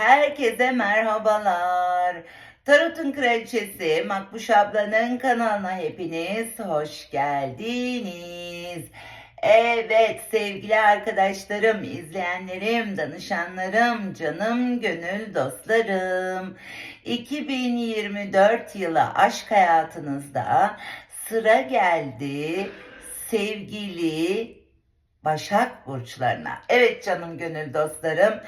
herkese merhabalar. Tarot'un kraliçesi Makbuş ablanın kanalına hepiniz hoş geldiniz. Evet sevgili arkadaşlarım, izleyenlerim, danışanlarım, canım gönül dostlarım. 2024 yılı aşk hayatınızda sıra geldi sevgili Başak burçlarına. Evet canım gönül dostlarım.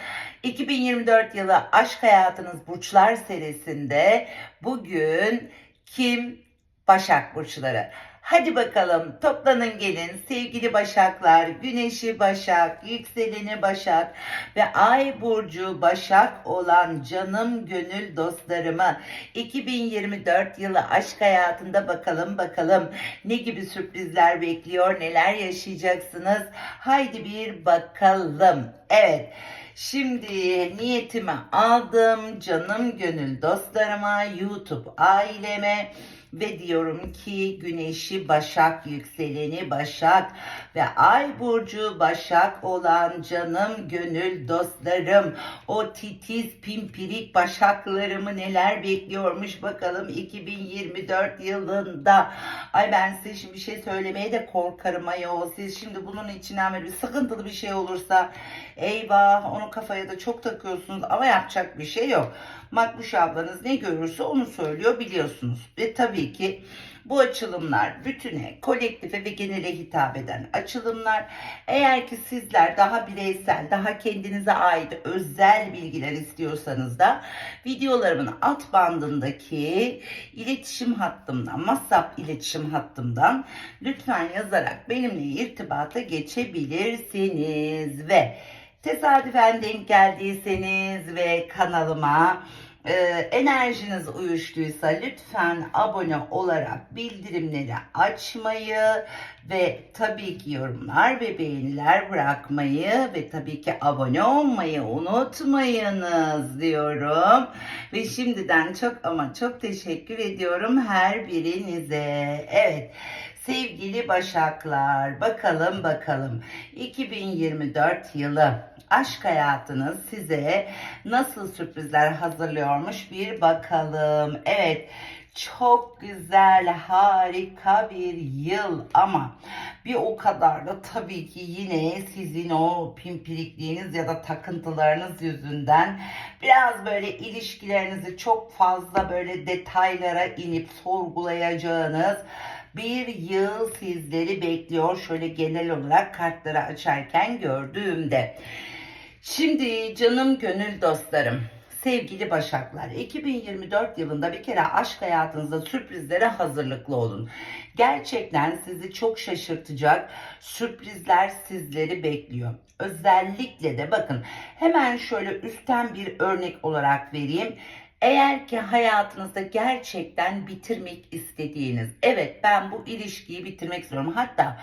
2024 yılı aşk hayatınız burçlar serisinde bugün kim Başak burçları. Hadi bakalım toplanın gelin sevgili Başaklar, Güneşi Başak, Yükseleni Başak ve Ay burcu Başak olan canım gönül dostlarımı 2024 yılı aşk hayatında bakalım bakalım ne gibi sürprizler bekliyor, neler yaşayacaksınız. Haydi bir bakalım. Evet. Şimdi niyetimi aldım canım gönül dostlarıma, YouTube aileme ve diyorum ki güneşi Başak, yükseleni Başak ve ay burcu Başak olan canım gönül dostlarım, o titiz pimpirik Başaklarımı neler bekliyormuş bakalım 2024 yılında. Ay ben size şimdi bir şey söylemeye de korkarım ayol. Siz şimdi bunun içinden böyle bir sıkıntılı bir şey olursa eyvah onu kafaya da çok takıyorsunuz ama yapacak bir şey yok. Makbuş ablanız ne görürse onu söylüyor biliyorsunuz. Ve tabii ki bu açılımlar bütüne, kolektife ve genele hitap eden açılımlar. Eğer ki sizler daha bireysel, daha kendinize ait özel bilgiler istiyorsanız da videolarımın alt bandındaki iletişim hattımdan, WhatsApp iletişim hattımdan lütfen yazarak benimle irtibata geçebilirsiniz ve tesadüfen denk geldiyseniz ve kanalıma e, enerjiniz uyuştuysa lütfen abone olarak bildirimleri açmayı ve tabii ki yorumlar ve beğeniler bırakmayı ve tabii ki abone olmayı unutmayınız diyorum. Ve şimdiden çok ama çok teşekkür ediyorum her birinize. Evet. Sevgili Başaklar, bakalım bakalım 2024 yılı aşk hayatınız size nasıl sürprizler hazırlıyormuş bir bakalım. Evet, çok güzel, harika bir yıl ama bir o kadar da tabii ki yine sizin o pimpirikliğiniz ya da takıntılarınız yüzünden biraz böyle ilişkilerinizi çok fazla böyle detaylara inip sorgulayacağınız bir yıl sizleri bekliyor. Şöyle genel olarak kartları açarken gördüğümde. Şimdi canım gönül dostlarım, sevgili Başaklar, 2024 yılında bir kere aşk hayatınızda sürprizlere hazırlıklı olun. Gerçekten sizi çok şaşırtacak sürprizler sizleri bekliyor. Özellikle de bakın hemen şöyle üstten bir örnek olarak vereyim. Eğer ki hayatınızda gerçekten bitirmek istediğiniz, evet ben bu ilişkiyi bitirmek istiyorum. Hatta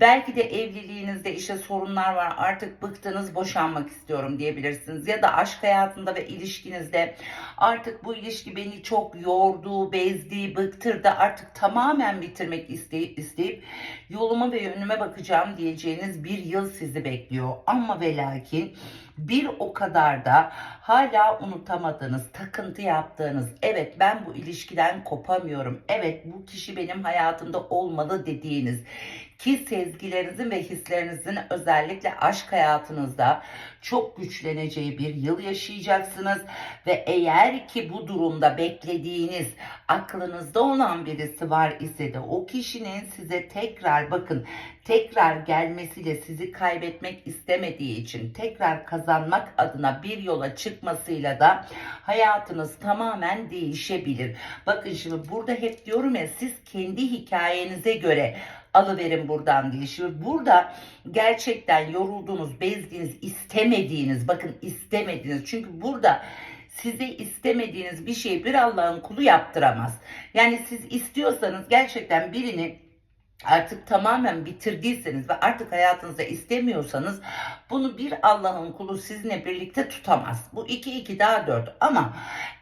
belki de evliliğinizde işte sorunlar var artık bıktınız boşanmak istiyorum diyebilirsiniz. Ya da aşk hayatında ve ilişkinizde artık bu ilişki beni çok yordu, bezdi, bıktırdı artık tamamen bitirmek isteyip, isteyip yoluma ve yönüme bakacağım diyeceğiniz bir yıl sizi bekliyor. Ama ve lakin bir o kadar da hala unutamadığınız, takıntı yaptığınız, evet ben bu ilişkiden kopamıyorum, evet bu kişi benim hayatımda olmalı dediğiniz ki sezgilerinizin ve hislerinizin özellikle aşk hayatınızda çok güçleneceği bir yıl yaşayacaksınız ve eğer ki bu durumda beklediğiniz aklınızda olan birisi var ise de o kişinin size tekrar bakın tekrar gelmesiyle sizi kaybetmek istemediği için tekrar kazanmak adına bir yola çıkmasıyla da hayatınız tamamen değişebilir. Bakın şimdi burada hep diyorum ya siz kendi hikayenize göre alıverin buradan diye. Şimdi burada gerçekten yorulduğunuz, bezdiğiniz, istemediğiniz, bakın istemediğiniz. Çünkü burada size istemediğiniz bir şeyi bir Allah'ın kulu yaptıramaz. Yani siz istiyorsanız gerçekten birini artık tamamen bitirdiyseniz ve artık hayatınızda istemiyorsanız bunu bir Allah'ın kulu sizinle birlikte tutamaz. Bu 2 2 daha 4 ama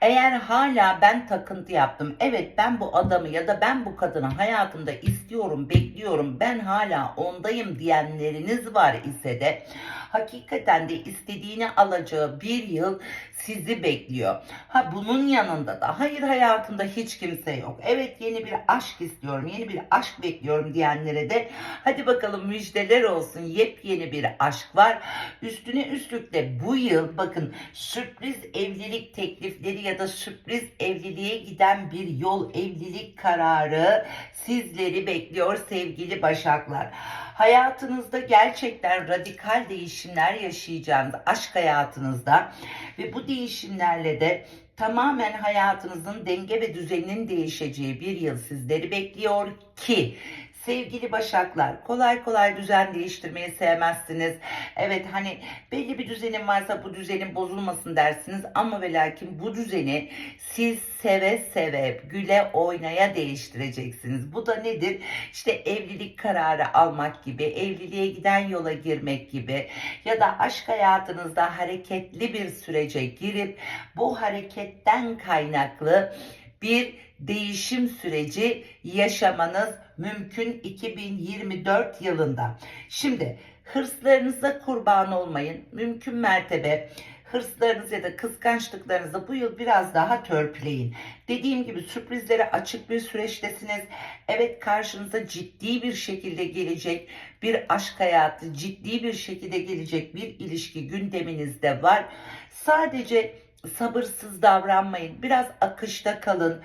eğer hala ben takıntı yaptım. Evet ben bu adamı ya da ben bu kadını hayatımda istiyorum, bekliyorum. Ben hala ondayım diyenleriniz var ise de hakikaten de istediğini alacağı bir yıl sizi bekliyor. Ha bunun yanında da hayır hayatımda hiç kimse yok. Evet yeni bir aşk istiyorum, yeni bir aşk bekliyorum diyenlere de hadi bakalım müjdeler olsun. Yepyeni bir aşk var. Üstüne üstlük de bu yıl bakın sürpriz evlilik teklifleri ya da sürpriz evliliğe giden bir yol evlilik kararı sizleri bekliyor sevgili Başaklar. Hayatınızda gerçekten radikal değişimler yaşayacağınız aşk hayatınızda ve bu değişimlerle de tamamen hayatınızın denge ve düzeninin değişeceği bir yıl sizleri bekliyor ki Sevgili Başaklar, kolay kolay düzen değiştirmeyi sevmezsiniz. Evet hani belli bir düzenin varsa bu düzenin bozulmasın dersiniz ama ve lakin bu düzeni siz seve seve güle oynaya değiştireceksiniz. Bu da nedir? İşte evlilik kararı almak gibi, evliliğe giden yola girmek gibi ya da aşk hayatınızda hareketli bir sürece girip bu hareketten kaynaklı bir değişim süreci yaşamanız mümkün 2024 yılında. Şimdi hırslarınıza kurban olmayın. Mümkün mertebe hırslarınız ya da kıskançlıklarınızı bu yıl biraz daha törpüleyin. Dediğim gibi sürprizlere açık bir süreçtesiniz. Evet karşınıza ciddi bir şekilde gelecek bir aşk hayatı, ciddi bir şekilde gelecek bir ilişki gündeminizde var. Sadece sabırsız davranmayın. Biraz akışta kalın.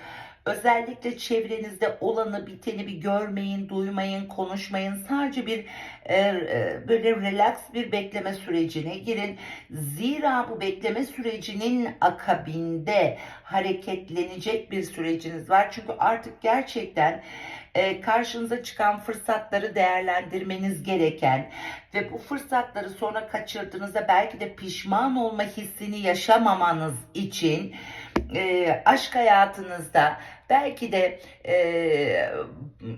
Özellikle çevrenizde olanı biteni bir görmeyin, duymayın, konuşmayın. Sadece bir e, e, böyle relax bir bekleme sürecine girin. Zira bu bekleme sürecinin akabinde hareketlenecek bir süreciniz var. Çünkü artık gerçekten e, karşınıza çıkan fırsatları değerlendirmeniz gereken ve bu fırsatları sonra kaçırdığınızda belki de pişman olma hissini yaşamamanız için e, aşk hayatınızda belki de e,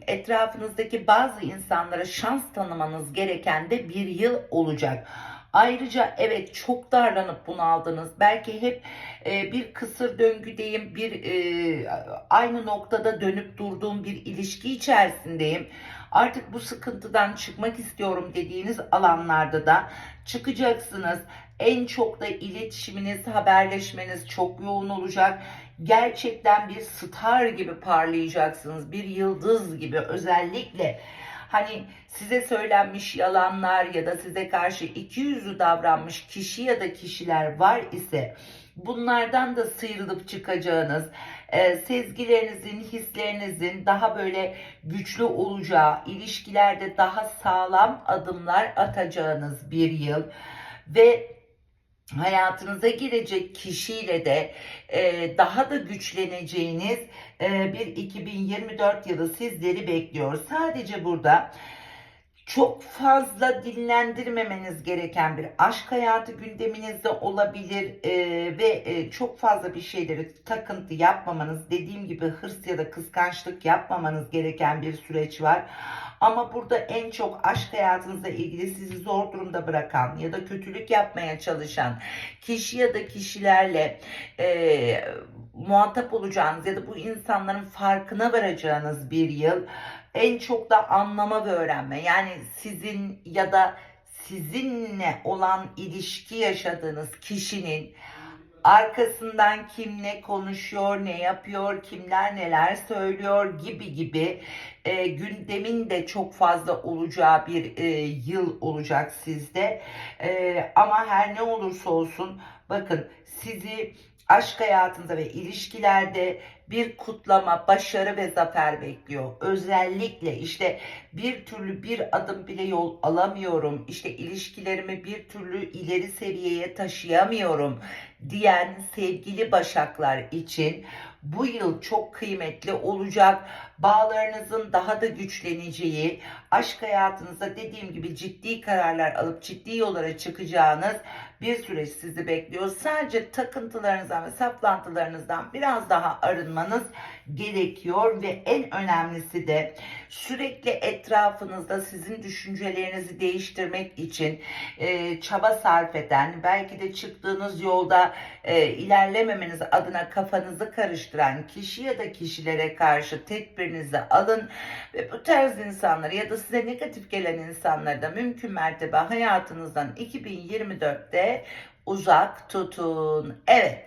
etrafınızdaki bazı insanlara şans tanımanız gereken de bir yıl olacak. Ayrıca evet çok darlanıp bunaldınız. Belki hep e, bir kısır döngüdeyim, bir e, aynı noktada dönüp durduğum bir ilişki içerisindeyim. Artık bu sıkıntıdan çıkmak istiyorum dediğiniz alanlarda da çıkacaksınız. En çok da iletişiminiz, haberleşmeniz çok yoğun olacak. Gerçekten bir star gibi parlayacaksınız. Bir yıldız gibi özellikle hani size söylenmiş yalanlar ya da size karşı iki yüzlü davranmış kişi ya da kişiler var ise bunlardan da sıyrılıp çıkacağınız, e, sezgilerinizin, hislerinizin daha böyle güçlü olacağı, ilişkilerde daha sağlam adımlar atacağınız bir yıl ve hayatınıza girecek kişiyle de e, daha da güçleneceğiniz e, bir 2024 yılı sizleri bekliyor. Sadece burada çok fazla dinlendirmemeniz gereken bir aşk hayatı gündeminizde olabilir e, ve e, çok fazla bir şeyleri takıntı yapmamanız, dediğim gibi hırs ya da kıskançlık yapmamanız gereken bir süreç var. Ama burada en çok aşk hayatınızla ilgili sizi zor durumda bırakan ya da kötülük yapmaya çalışan kişi ya da kişilerle e, muhatap olacağınız ya da bu insanların farkına varacağınız bir yıl en çok da anlama ve öğrenme. Yani sizin ya da sizinle olan ilişki yaşadığınız kişinin arkasından kim ne konuşuyor, ne yapıyor, kimler neler söylüyor gibi gibi e, gündemin de çok fazla olacağı bir e, yıl olacak sizde. E, ama her ne olursa olsun bakın sizi aşk hayatında ve ilişkilerde bir kutlama, başarı ve zafer bekliyor. Özellikle işte bir türlü bir adım bile yol alamıyorum. İşte ilişkilerimi bir türlü ileri seviyeye taşıyamıyorum diyen sevgili başaklar için bu yıl çok kıymetli olacak. Bağlarınızın daha da güçleneceği, aşk hayatınızda dediğim gibi ciddi kararlar alıp ciddi yollara çıkacağınız bir süreç sizi bekliyor. Sadece takıntılarınızdan ve saplantılarınızdan biraz daha arınmanız gerekiyor ve en önemlisi de sürekli etrafınızda sizin düşüncelerinizi değiştirmek için e, çaba sarf eden, belki de çıktığınız yolda e, ilerlememeniz adına kafanızı karıştıran kişi ya da kişilere karşı tedbirinizi alın ve bu tarz insanları ya da size negatif gelen insanları da mümkün mertebe hayatınızdan 2024'te uzak tutun. Evet.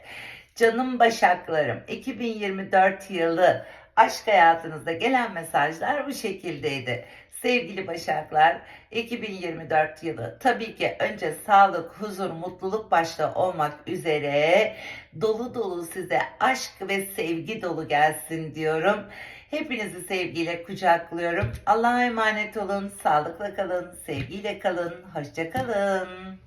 Canım Başaklarım 2024 yılı aşk hayatınızda gelen mesajlar bu şekildeydi. Sevgili Başaklar 2024 yılı tabii ki önce sağlık, huzur, mutluluk başta olmak üzere dolu dolu size aşk ve sevgi dolu gelsin diyorum. Hepinizi sevgiyle kucaklıyorum. Allah'a emanet olun, sağlıkla kalın, sevgiyle kalın, hoşça kalın.